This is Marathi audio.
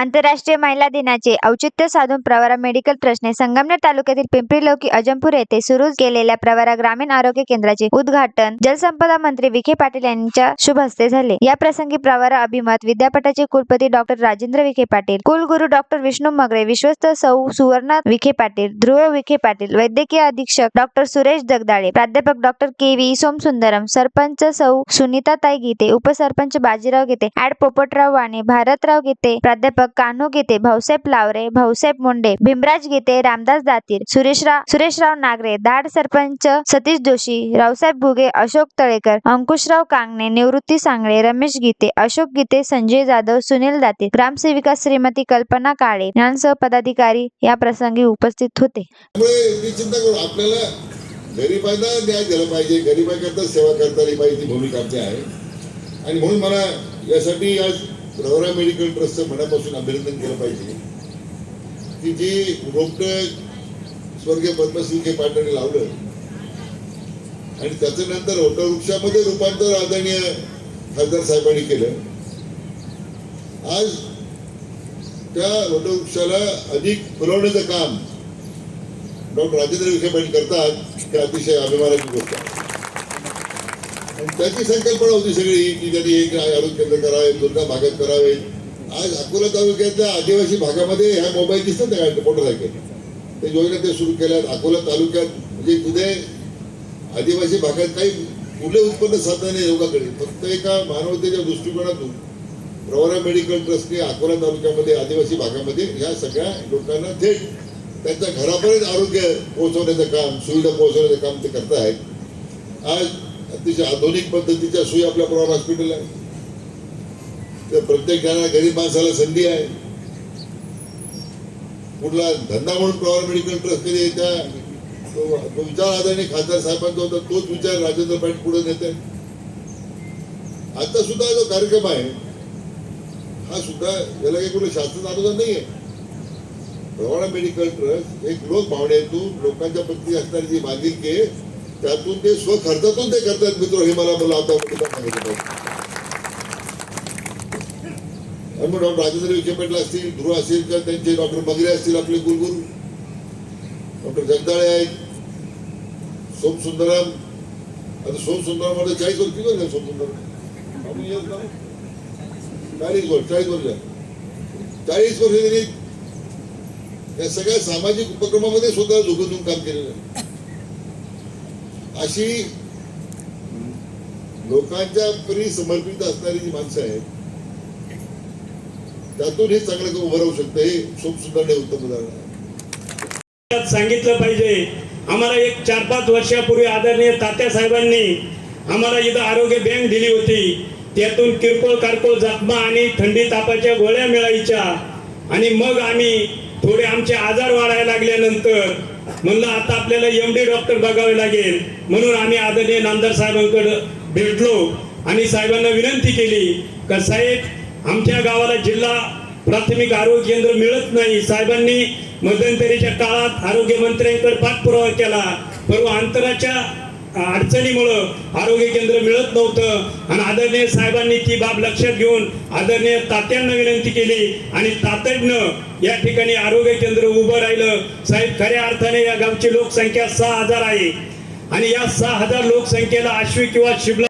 आंतरराष्ट्रीय महिला दिनाचे औचित्य साधून प्रवरा मेडिकल ट्रस्टने संगमनेर तालुक्यातील पिंपरी लौकी अजमपूर येथे सुरू केलेल्या प्रवरा ग्रामीण आरोग्य केंद्राचे उद्घाटन जलसंपदा मंत्री विखे पाटील यांच्या शुभ हस्ते झाले. या प्रसंगी प्रवरा अभिमत विद्यापीठाचे कुलपती डॉक्टर राजेंद्र विखे पाटील कुलगुरू डॉक्टर विष्णू मगरे विश्वस्त सौ सुवर्णा विखे पाटील ध्रुव विखे पाटील वैद्यकीय अधीक्षक डॉक्टर सुरेश जगदाळे प्राध्यापक doctor K V Somasundaram sarpanch सौ सुनीताताई गीते उपसरपंच बाजीराव गीते ऍड पोपटराव वाणे भारतराव गीते प्राध्यापक कान्हू गीते भाऊसाहेब लावरे भाऊसाहेब मुंडे भीमराज गीते रामदास दातीर सुरेशराव सुरेशराव नागरे दाड सरपंच सतीश जोशी रावसाहेब भुगे अशोक तळेकर अंकुशराव कांगणे निवृत्ती सांगळे रमेश गीते अशोक गीते संजय जाधव सुनील दातीर ग्रामसेविका श्रीमती कल्पना काळे यांसह पदाधिकारी या प्रसंगी उपस्थित होते. आपल्याला गरिबांना न्याय दिला पाहिजे गरिबांकरता सेवा करता आली पाहिजे भूमिका आमची आहे. आणि म्हणून मला यासाठी आज प्रवरा मेडिकल ट्रस्टचं मनापासून अभिनंदन केलं पाहिजे. की जी रोपटं स्वर्गीय पद्मश्री के लावलं आणि त्याच्यानंतर नंतर वृक्षामध्ये रूपांतर आदरणीय खासदार साहेबांनी केलं. आज त्या वटवृक्षाला अधिक फुलवण्याचं काम डॉक्टर राजेंद्र विखे पाटील करतात ते अतिशय अभिमानाची गोष्ट आहे. त्याची संकल्पना होती सगळी की त्यांनी एक आरोग्य केंद्र करावे दुर्गा भागात करावे. आज अकोला तालुक्यातल्या आदिवासी भागामध्ये ह्या मोबाईल दिसतात ना मोटरसायकल ते योजना ते सुरू केल्यात. अकोला तालुक्यात म्हणजे कुठे आदिवासी भागात काही कुठले उत्पन्न साधन नाही योगाकडे फक्त एका मानवतेच्या दृष्टिकोनातून प्रवरा मेडिकल ट्रस्टने अकोला तालुक्यामध्ये आदिवासी भागामध्ये ह्या सगळ्या लोकांना थेट त्यांच्या घरापर्यंत आरोग्य पोहोचवण्याचं काम सुविधा पोहोचवण्याचं काम ते करतायत आज अतिशय आधुनिक पद्धतीच्या सोयी आपल्या प्रवार हॉस्पिटल आहे तर प्रत्येक जणाला गरीब माणसाला संधी आहे. कुठला धंदा म्हणून प्रवार मेडिकल ट्रस्ट कधी त्या तो तो विचार आदरणीय खासदार साहेबांचा होता तोच विचार राजेंद्र पाटील पुढे नेते आता सुद्धा जो कार्यक्रम आहे हा सुद्धा याला काही कुठे शासन अनुदान नाही आहे प्रवाळा मेडिकल ट्रस्ट एक लोक भावनेतून लोकांच्या प्रती असणारी जी बांधिलकी आहे त्यातून ते स्वखर्चातून ते करतात मित्र हे मला मला आता आणि डॉक्टर राजेंद्र विखे पाटील असतील ध्रुव असतील तर त्यांचे डॉक्टर मगरे असतील आपले कुलगुरू. डॉक्टर जगदाळे आहेत. सोमसुंदरम आता सोमसुंदरममध्ये चाळीस वर्ष किती वर्ष सोमसुंदरम चाळीस वर्ष चाळीस वर्ष चाळीस वर्ष त्यांनी या सगळ्या सामाजिक उपक्रमामध्ये स्वतः झोकून काम केलेलं आहे. अशी लोकांच्या परी समर्पित असणारी जी माणसं आहेत त्यातून हे चांगलं उभं राहू शकतं हे सोप सुद्धा उत्तम उदाहरण सांगितलं पाहिजे आम्हाला एक चार पाच वर्षापूर्वी आदरणीय तात्या साहेबांनी आम्हाला इथं आरोग्य बँक दिली होती. त्यातून किरकोळ कारकोळ जखमा आणि थंडी तापाच्या गोळ्या मिळायच्या. आणि मग आम्ही थोडे आमचे आजार वाढायला लागल्यानंतर म्हणलं आता आपल्याला एम डी डॉक्टर बघावे लागेल. म्हणून आम्ही आदरणीय नामदार साहेबांकडे भेटलो आणि साहेबांना विनंती केली का साहेब आमच्या गावाला जिल्हा प्राथमिक आरोग्य केंद्र मिळत नाही. साहेबांनी मध्यंतरीच्या काळात आरोग्य मंत्र्यांकडे पाठपुरावा केला. परवा अंतराच्या अडचणीमुळं आरोग्य केंद्र मिळत नव्हतं. आणि आदरणीय साहेबांनी ती बाब लक्षात घेऊन आदरणीय तात्यांना विनंती केली. आणि तातडनं या ठिकाणी आरोग्य केंद्र उभं राहिलं. साहेब खऱ्या अर्थाने या गावची लोकसंख्या सहा हजार आहे. आणि या सहा हजार लोकसंख्येला आश्वी किंवा शिबला